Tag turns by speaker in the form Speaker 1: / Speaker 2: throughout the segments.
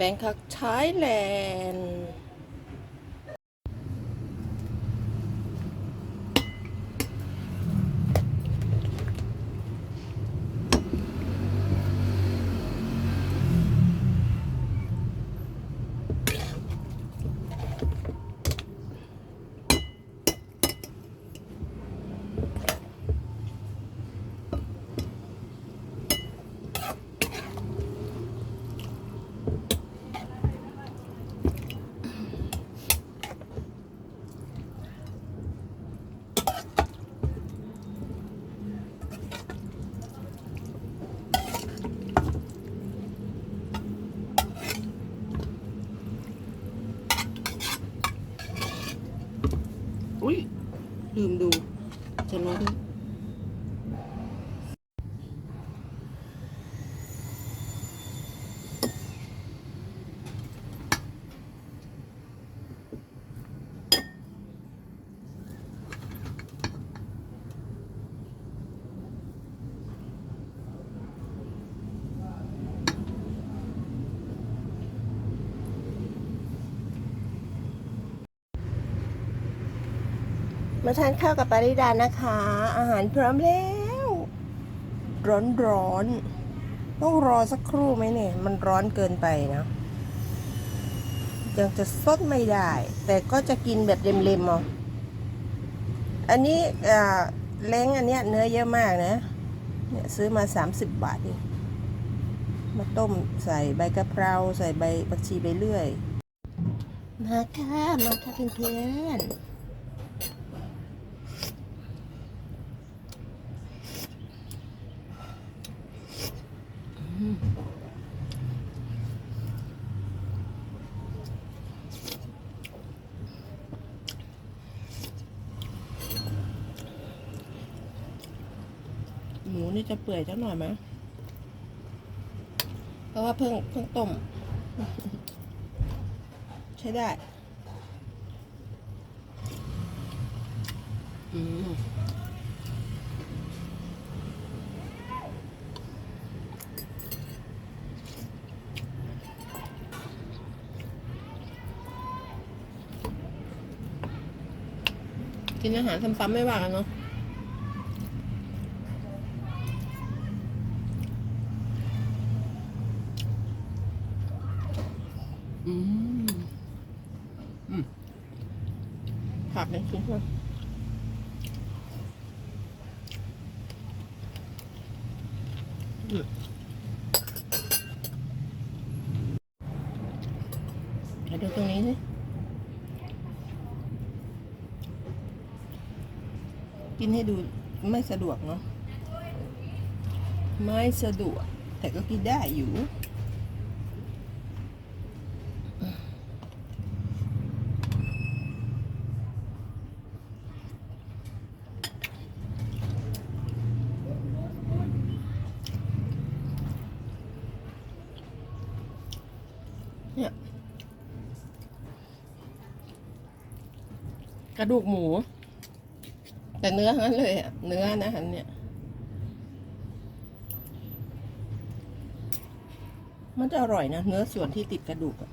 Speaker 1: แบงคอกไทยแลนด์ อุ้ยลืม ดูจะลด มาทานข้าวกับปาริดานะคะ อาหารพร้อมแล้ว ร้อนร้อนต้องรอสักครู่ไหมเนี่ย มันร้อนเกินไปนะยังจะซดไม่ได้ แต่ก็จะกินแบบเล็มๆเอาอันนี้อ่าเล้งอันเนี้ยเนื้อเยอะมากนะ เนี่ยซื้อมา 30 บาทเองมาต้มใส่ใบกะเพราใส่ใบผักชีไปเรื่อย มาค่ะ มาค่ะเพื่อนๆ นี่จะเปื่อยจังหน่อยไหมเพราะว่าเพิ่งเพิ่งต้ม ใช้ได้อืมกินอาหารซ้ำๆไม่ว่ากันเนาะ อืมอืมผักในชิ้นเลยอืมเดี๋ยวดูตรงนี้สิกินให้ดูไม่สะดวกเนาะไม่สะดวก แต่ก็กินได้อยู่ เนี่ย กระดูกหมู แต่เนื้อทั้งนั้นเลยอะเนื้อนะฮะเนี่ย มันจะอร่อยนะ เนื้อส่วนที่ติดกระดูกอะ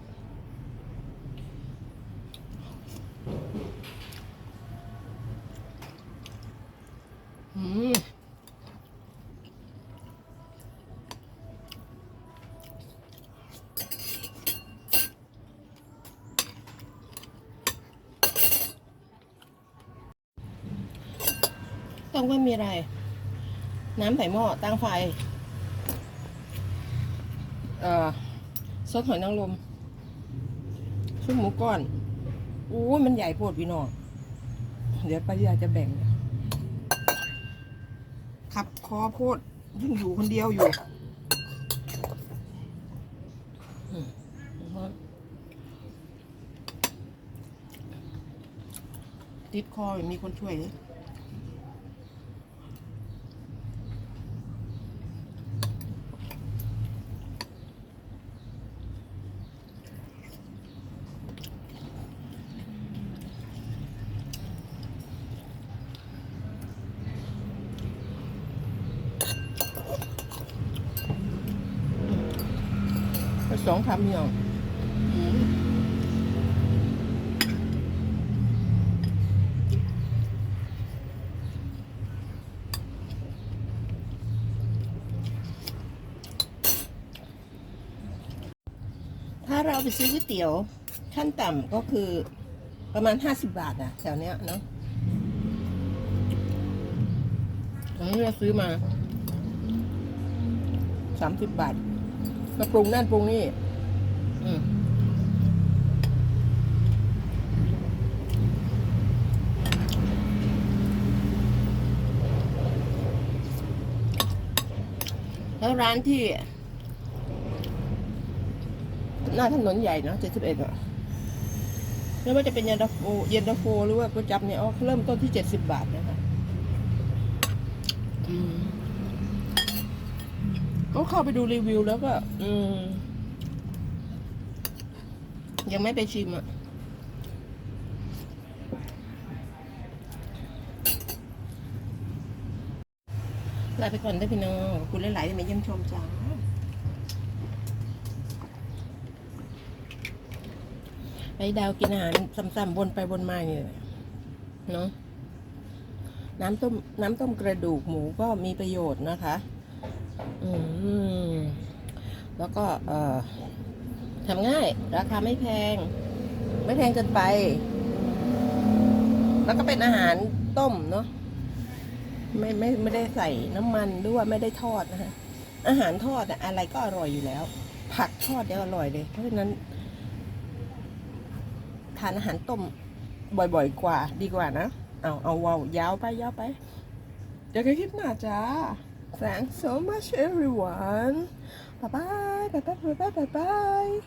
Speaker 1: อืม ต้องไม่มีอะไร น้ำใส่หม้อตั้งไฟ เอ่อซดหอยนางรมชุบหมูก้อนอู้ยมันใหญ่โพดพี่น้องเดี๋ยวป้ายาจะแบ่งขับคอโพดยิ่งอยู่คนเดียวอยู่ติดคอไม่มีคนช่วยเลย สองคำพี่น้องอืมถ้าเราไปซื้อก๋วยเตี๋ยวขั้นต่ำก็คือประมาณห้าสิบบาทอะแถวเนี้ยเนาะอันนี้เราซื้อมาสามสิบบาท มาปรุงนั่นปรุงนี่แล้วร้านที่ หน้าถนนใหญ่เนาะเจ็ดสิบเอ็ดอะไม่ว่าจะเป็นเย็นตาโฟเย็นตาโฟหรือว่าก๋วยจับเนี่ยอ๋อเริ่มต้นที่เจ็ดสิบบาทนะคะอืม เข้าไปดูรีวิวแล้วก็ อืม ยังไม่ไปชิมอะลาไปก่อนได้พี่น้องคุณหลายๆที่มาเยี่ยมชมจ้าไปดาวกินอาหารซ้ำๆวนไปวนมาอย่างนี้เนาะน้ำต้มน้ำต้มกระดูกหมูก็มีประโยชน์นะคะ แล้วก็ทำง่าย ราคาไม่แพง ไม่แพงเกินไป แล้วก็เป็นอาหารต้มเนาะไม่ไม่ไม่ได้ใส่น้ำมันด้วยไม่ได้ทอดนะคะอาหารทอดอะอะไรก็อร่อยอยู่แล้ว ผักทอดยังอร่อยเลย เพราะฉะนั้นทานอาหารต้มบ่อยๆกว่า ดีกว่านะ เอาเอาเวาวยาวไปยาวไป เดี๋ยวคลิปหน้าจ้า Thanks so much everyone. Bye bye bye bye bye bye bye bye